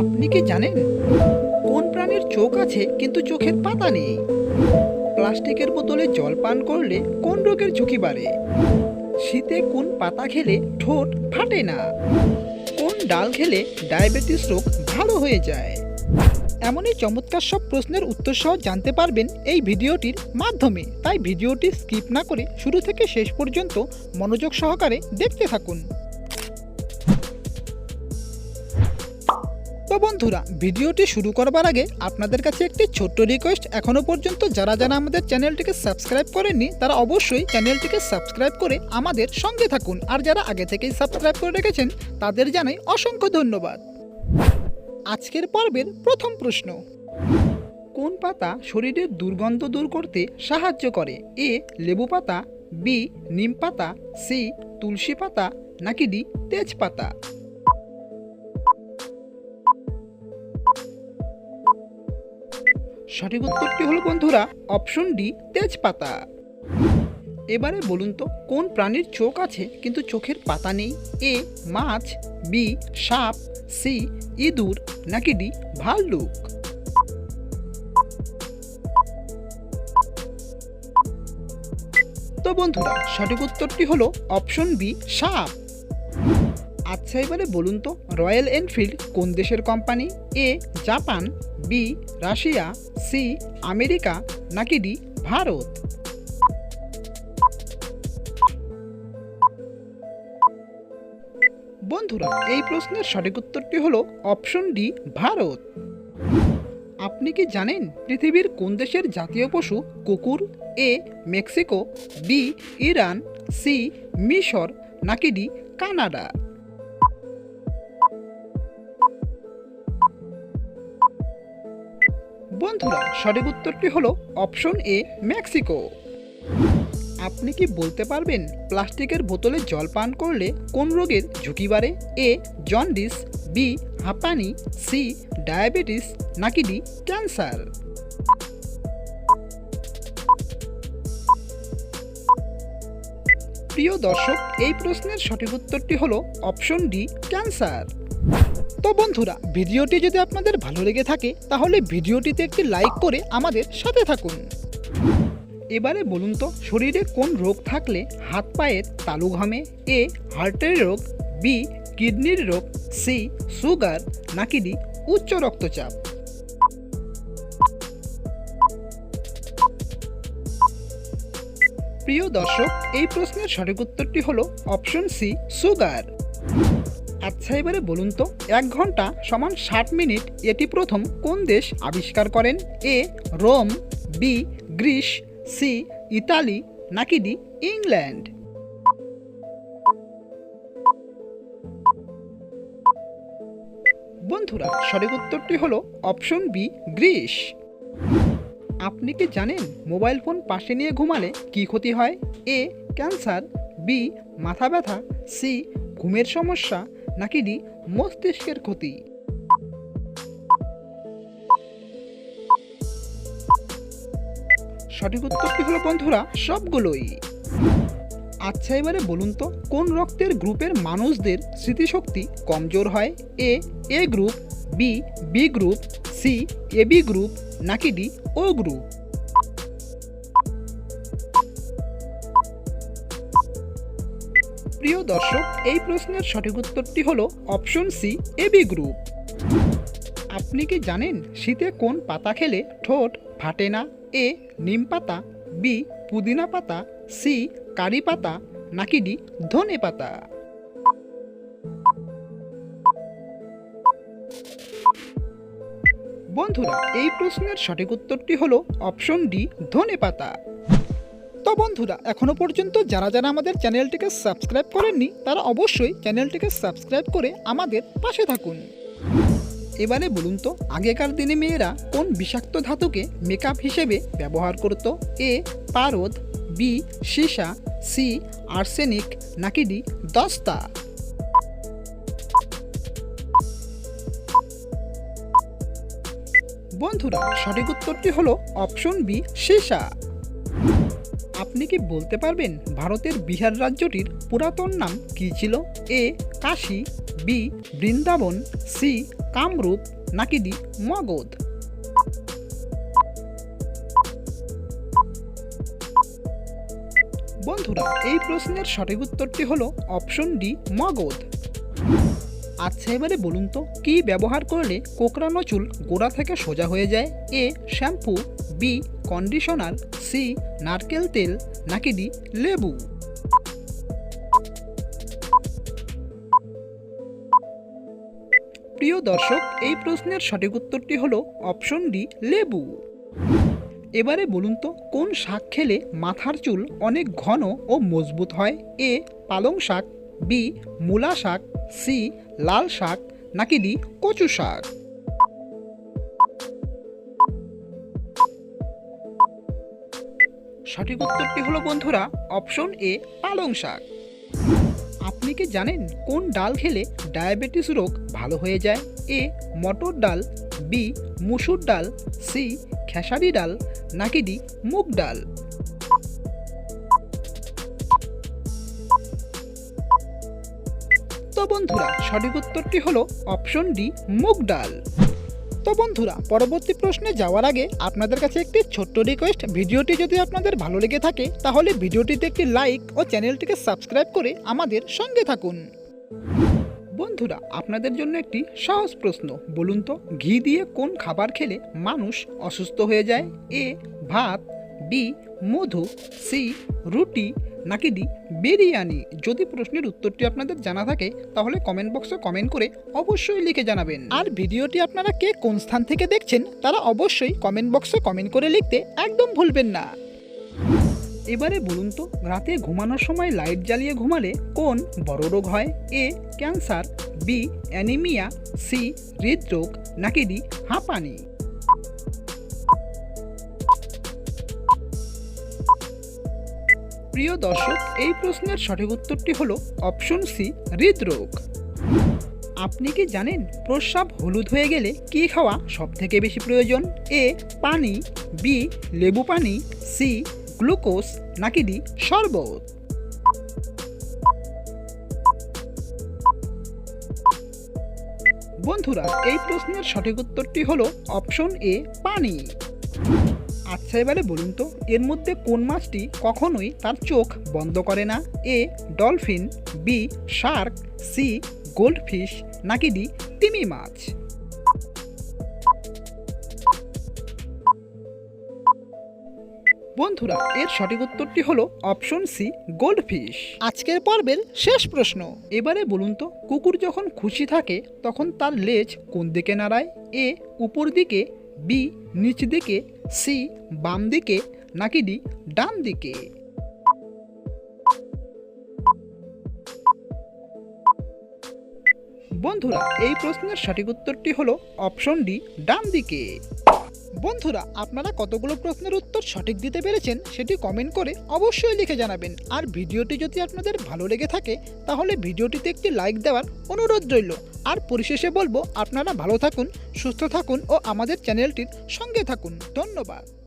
আপনি কি জানেন? কোন প্রাণীর চোখ আছে কিন্তু চোখের পাতা নেই? প্লাস্টিকের বোতলে জল পান করলে কোন রোগের ঝুঁকি বাড়ে? শীতে কোন পাতা খেলে ঠোঁট ফাটে না? কোন ডাল খেলে ডায়াবেটিস রোগ ভালো হয়ে যায়? এমনই চমৎকার সব প্রশ্নের উত্তর সহ জানতে পারবেন এই ভিডিওটির মাধ্যমে। তাই ভিডিওটি স্কিপ না করে শুরু থেকে শেষ পর্যন্ত মনোযোগ সহকারে দেখতে থাকুন। তো বন্ধুরা, ভিডিওটি শুরু করবার আগে আপনাদের কাছে একটি ছোট্ট রিকোয়েস্ট এখনও পর্যন্ত যারা যারা আমাদের চ্যানেলটিকে সাবস্ক্রাইব করেননি, তারা অবশ্যই চ্যানেলটিকে সাবস্ক্রাইব করে আমাদের সঙ্গে থাকুন। আর যারা আগে থেকেই সাবস্ক্রাইব করে রেখেছেন, তাদের জানাই অসংখ্য ধন্যবাদ। আজকের পর্বের প্রথম প্রশ্ন, কোন পাতা শরীরের দুর্গন্ধ দূর করতে সাহায্য করে? এ, লেবু পাতা, বি, নিম পাতা, সি, তুলসী পাতা, নাকি ডি, তেজপাতা? সঠিক উত্তরটি হলো বন্ধুরা অপশন ডি, তেজপাতা। এবারে বলুন তো, কোন প্রাণীর চোখ আছে, কিন্তু চোখের পাতা নেই? এ, মাছ, বি, সাপ, সি, ইঁদুর, নাকি ডি, ভাল্লুক? তো বন্ধুরা, সঠিক উত্তরটি হলো অপশন বি, সাপ। আচ্ছা এবারে বলুন তো, রয়্যাল এনফিল্ড কোন দেশের company? A, Japan, B, Russia, C, America, নাকি ডি, ভারত? বন্ধুরা, এই প্রশ্নের সঠিক উত্তরটি হলো অপশন ডি, ভারত। আপনি কি জানেন পৃথিবীর কোন দেশের জাতীয় পশু কুকুর? A, Mexico, B, Iran, C, মিশর, নাকি ডি, কানাডা? বন্ধুরা, সঠিক উত্তরটি হলো অপশন এ, মেক্সিকো। আপনি কি বলতে পারবেন প্লাস্টিকের বোতলে জল পান করলে কোন রোগের ঝুঁকি বাড়ে? এ, জন্ডিস, বি, হাঁপানি, সি, ডায়াবেটিস, নাকি ডি, ক্যান্সার? প্রিয় দর্শক, এই প্রশ্নের সঠিক উত্তরটি হলো অপশন ডি, ক্যান্সার। তো বন্ধুরা, ভিডিওটি যদি আপনাদের ভালো লেগে থাকে, তাহলে ভিডিওটিতে একটি লাইক করে আমাদের সাথে থাকুন। এবারে বলুন তো, শরীরে কোন রোগ থাকলে হাত পায়ের তালু ঘামে এ হার্টের রোগ, বি কিডনির রোগ, সি সুগার, নাকি ডি উচ্চ রক্তচাপ? প্রিয় দর্শক, এই প্রশ্নের সঠিক উত্তরটি হলো অপশন সি সুগার। আচ্ছা এবারে বলুন তো, এক ঘণ্টা সমান ষাট মিনিট, এটি প্রথম কোন দেশ আবিষ্কার করেন? A, Rome, B, Greece, C, Italy, নাকি ডি, ইংল্যান্ড? বন্ধুরা, সঠিক উত্তরটি হলো অপশন বি, গ্রিস। আপনি কি জানেন মোবাইল ফোন পাশে নিয়ে ঘুমালে কি ক্ষতি হয়? এ, ক্যান্সার, বি, মাথা ব্যথা, সি, ঘুমের সমস্যা নাকি ডি মস্তিষ্কের ক্ষতি? সঠিক উত্তরটি হলো বন্ধুরা? সবগুলোই। আচ্ছা এবারে বলুন তো, কোন রক্তের গ্রুপের মানুষদের স্মৃতিশক্তি কমজোর হয়? A A group, B B group, C, A B group, নাকি ডি, ও গ্রুপ? প্রিয় দর্শক, এই প্রশ্নের সঠিক উত্তরটি হলো অপশন সি, এবি গ্রুপ। আপনি কি জানেন শীতে কোন পাতা খেলে ঠোঁট ফাটে না? এ, নিম পাতা, বি, পুদিনা পাতা, সি, কারি পাতা, নাকি ডি, ধনে পাতা? বন্ধুরা, এই প্রশ্নের সঠিক উত্তরটি হলো অপশন ডি, ধনে পাতা। তো বন্ধুরা, এখনও পর্যন্ত যারা যারা আমাদের চ্যানেলটিকে সাবস্ক্রাইব করেননি, তারা অবশ্যই চ্যানেলটিকে সাবস্ক্রাইব করে আমাদের পাশে থাকুন। এবারে বলুন তো, আগেকার দিনে মেয়েরা কোন বিষাক্ত ধাতুকে মেকআপ হিসেবে ব্যবহার করত? এ, পারদ, বি, সীসা, সি, আর্সেনিক, নাকি ডি, দস্তা? বন্ধুরা, সঠিক উত্তরটি হলো অপশন বি, সীসা। আপনি কি বলতে পারবেন ভারতের বিহার রাজ্যটির পুরাতন নাম কী ছিল? A, Kashi, B, Vrindavan, C, Kamrup, নাকি ডি, মগধ? বন্ধুরা, এই প্রশ্নের সঠিক উত্তরটি হলো অপশন ডি, মগধ। আচ্ছা এবারে বলুন তো, কি ব্যবহার করলে কোকড়ানো চুল গোড়া থেকে সোজা হয়ে যায়? A, shampoo, B conditioner C, নারকেল তেল, নাকি ডি, লেবু। প্রিয় দর্শক, এই প্রশ্নের সঠিক উত্তরটি হলো অপশন ডি, লেবু। এবারে বলুন তো, কোন শাক খেলে মাথার চুল অনেক ঘন ও মজবুত হয়? এ, পালং শাক, বি, মূলা শাক, সি, লাল শাক, নাকি ডি, কচু শাক? সঠিক উত্তরটি হলো, বন্ধুরা, অপশন এ, পালং শাক। আপনি কি জানেন কোন ডাল খেলে ডায়াবেটিস রোগ ভালো হয়ে যায়? এ, মটর ডাল, বি, মুসুর ডাল, সি, খেসারি ডাল, নাকি ডি, মুগ ডাল? তো বন্ধুরা, সঠিক উত্তরটি হলো, অপশন ডি, মুগ ডাল। তো বন্ধুরা, পরবর্তী প্রশ্নে যাওয়ার আগে আপনাদের কাছে একটি ছোট্ট রিকোয়েস্ট ভিডিওটি যদি আপনাদের ভালো লেগে থাকে, তাহলে ভিডিওটিতে একটি লাইক ও চ্যানেলটিকে সাবস্ক্রাইব করে আমাদের সঙ্গে থাকুন। বন্ধুরা, আপনাদের জন্য একটি সহজ প্রশ্ন। বলুন তো, ঘি দিয়ে কোন খাবার খেলে মানুষ অসুস্থ হয়ে যায়? এ, ভাত বি, মধু, সি, রুটি, নাকি ডি, বিরিয়ানি? যদি প্রশ্নের উত্তরটি আপনাদের জানা থাকে, তাহলে কমেন্ট বক্সে কমেন্ট করে অবশ্যই লিখে জানাবেন। আর ভিডিওটি আপনারা কে কোন স্থান থেকে দেখছেন, তারা অবশ্যই কমেন্ট বক্সে কমেন্ট করে লিখতে একদম ভুলবেন না। এবারে বলুন তো, রাতে ঘুমানোর সময় লাইট জ্বালিয়ে ঘুমালে কোন বড় রোগ হয়? A cancer B anaemia C, হৃদরোগ, নাকি ডি, হাঁপানি? প্রিয় দর্শক, এই প্রশ্নের সঠিক উত্তরটি হলো অপশন সি, হৃদরোগ। আপনি কি জানেন প্রস্রাব হলুদ হয়ে গেলে কি খাওয়া সব থেকে বেশি প্রয়োজন? এ, পানি, বি, লেবু পানি, সি, গ্লুকোজ, নাকি ডি, শরবত? বন্ধুরা, এই প্রশ্নের সঠিক উত্তরটি হলো অপশন এ, পানি। আচ্ছা এবারে বলুন তো, এর মধ্যে কোন মাছটি কখনোই তার চোখ বন্ধ করে না? A, dolphin, B, shark, C, goldfish, নাকি ডি, তিমি মাছ? বন্ধুরা, এর সঠিক উত্তরটি হলো অপশন সি, গোল্ডফিশ। আজকের পর্বের শেষ প্রশ্ন। এবারে বলুন তো, কুকুর যখন খুশি থাকে, তখন তার লেজ কোন দিকে নাড়ায়? এ, উপর দিকে বি নিচ দিকে সি বাম দিকে, নাকি ডি ডান দিকে? বন্ধুরা, এই প্রশ্নের সঠিক উত্তরটি হলো অপশন ডি ডান দিকে। বন্ধুরা, আপনারা কতগুলো প্রশ্নের উত্তর সঠিক দিতে পেরেছেন সেটি কমেন্ট করে অবশ্যই লিখে জানাবেন। আর ভিডিওটি যদি আপনাদের ভালো লেগে থাকে, তাহলে ভিডিওটিতে একটি লাইক দেওয়ার অনুরোধ রইল। আর পরিশেষে বলব, আপনারা ভালো থাকুন, সুস্থ থাকুন ও আমাদের চ্যানেলটির সঙ্গে থাকুন। ধন্যবাদ।